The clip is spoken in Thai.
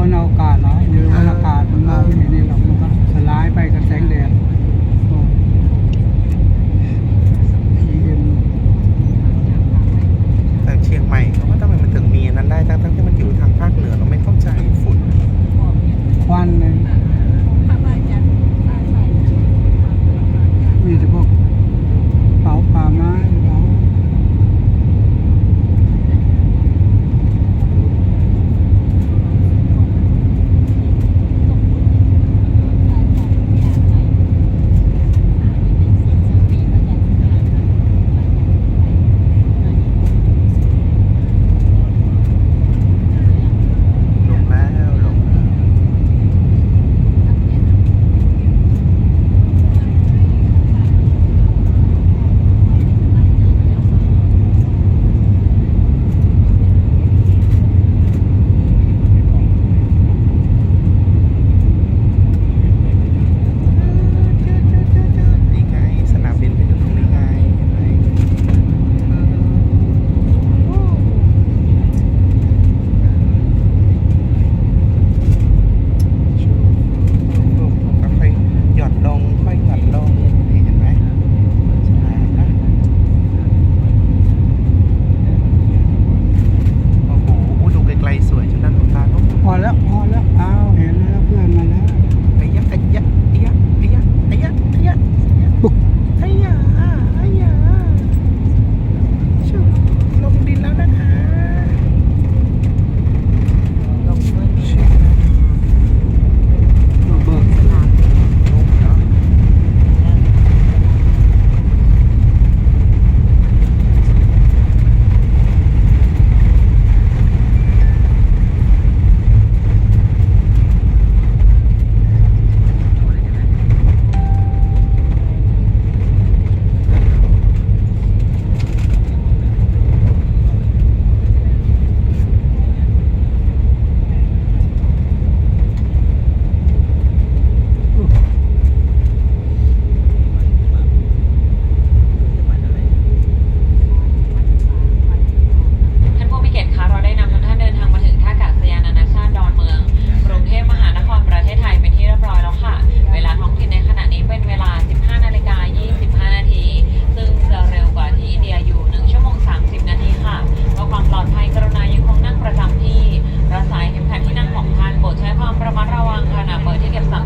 บนอากาศเหรออยู่บรรยากาศมันมองไม่เห็